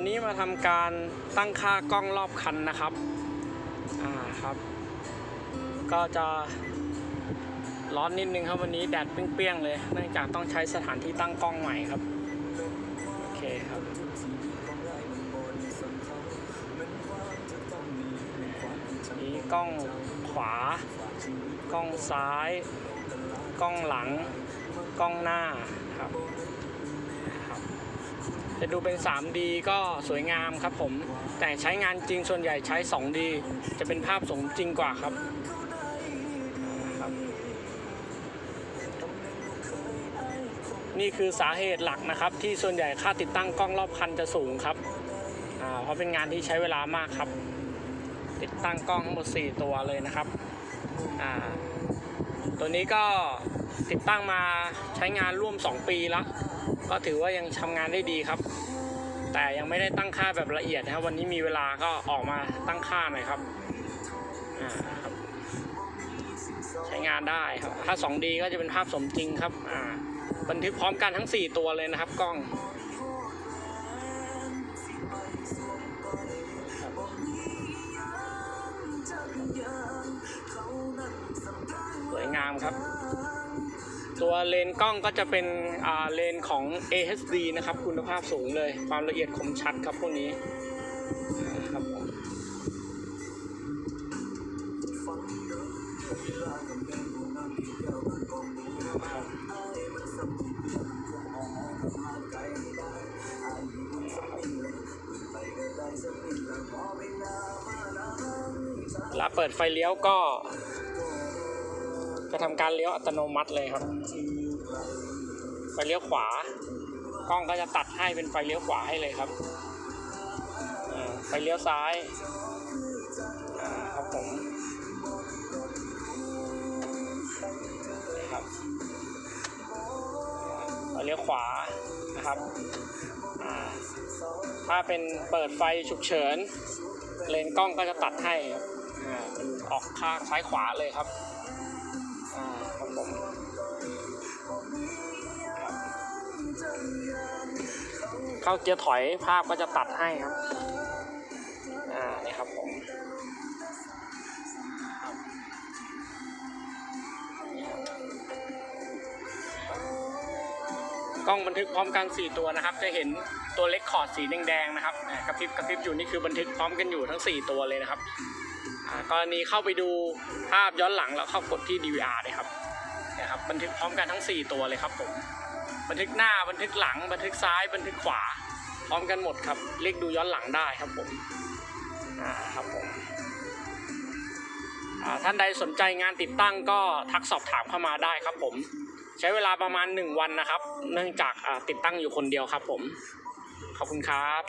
วันนี้มาทำการตั้งค่ากล้องรอบคันนะครับ อ่าครับ ก็จะร้อนนิดนึงครับวันนี้แดดเปรี้ยงๆเลย เนื่องจากต้องใช้สถานที่ตั้งกล้องใหม่ครับ โอเคครับ นี้กล้องขวา กล้องซ้าย กล้องหลัง กล้องหน้าครับครับ จะดูเป็น 3D ก็สวยงามครับผม แต่ใช้งานจริงส่วนใหญ่ใช้ 2D จะเป็นภาพสมจริงกว่าครับนี่คือสาเหตุหลักนะครับ ที่ส่วนใหญ่ค่าติดตั้งกล้องรอบคันจะสูงครับเพราะเป็นงานที่ใช้เวลามากครับ ติดตั้งกล้องทั้งหมด 4 ตัวเลยนะครับตัวนี้ก็ติดตั้งมาใช้งานร่วม 2 ปีแล้ว ก็ถือว่ายังทำงานได้ดีครับ แต่ยังไม่ได้ตั้งค่าแบบละเอียดนะครับ วันนี้มีเวลาก็ออกมาตั้งค่าหน่อยครับใช้งานได้ครับ ถ้า 2D ก็จะเป็นภาพสมจริงครับอ่าบันทึกพร้อมกันทั้ง 4 ตัวเลยนะครับ กล้องสวยงามครับ ตัวเลนกล้องก็จะเป็นเลนของ AHD นะครับ คุณภาพสูงเลย ความละเอียดคมชัดครับพวกนี้ครับผมเวเปิดไฟเลี้ยวก็ จะทำการเลี้ยวอัตโนมัติเลยครับ ไฟเลี้ยวขวากล้องก็จะตัดให้เป็นไฟเลี้ยวขวาให้เลยครับไฟเลี้ยวซ้ายครับผมนะครับไฟเลี้ยวขวานะครับถ้าเป็นเปิดไฟฉุกเฉิน เลนกล้องก็จะตัดให้ครับอ่าเป็นออกข้างซ้ายขวาเลยครับ ครับผมเข้าเกียร์ถอยภาพก็จะตัดให้ครับ อ่า นี่ครับผมกล้องบันทึกพร้อมกัน 4 ตัวนะครับ จะเห็น ตัวเล็กคอร์ดสีแดงๆนะครับกระพริบกระพริบอยู่นี่คือบันทึกพร้อมกันอยู่ทั้ง 4 ตัวเลยนะครับกรณีเข้าไปดูภาพย้อนหลังแล้วเข้ากดที่ DVR เลยครับนี่ยครับบันทึกพร้อมกันทั้ง 4 ตัวเลยครับผมบันทึกหน้าบันทึกหลัง บันทึกซ้ายบันทึกขวา พร้อมกันหมดครับเรียกดูย้อนหลังได้ครับผมอ่าครับผมท่านใดสนใจงานติดตั้งก็ทักสอบถามเข้ามาได้ครับผม ใช้เวลาประมาณ 1 วันนะครับ เนื่องจากติดตั้งอยู่คนเดียวครับผม ขอบคุณครับ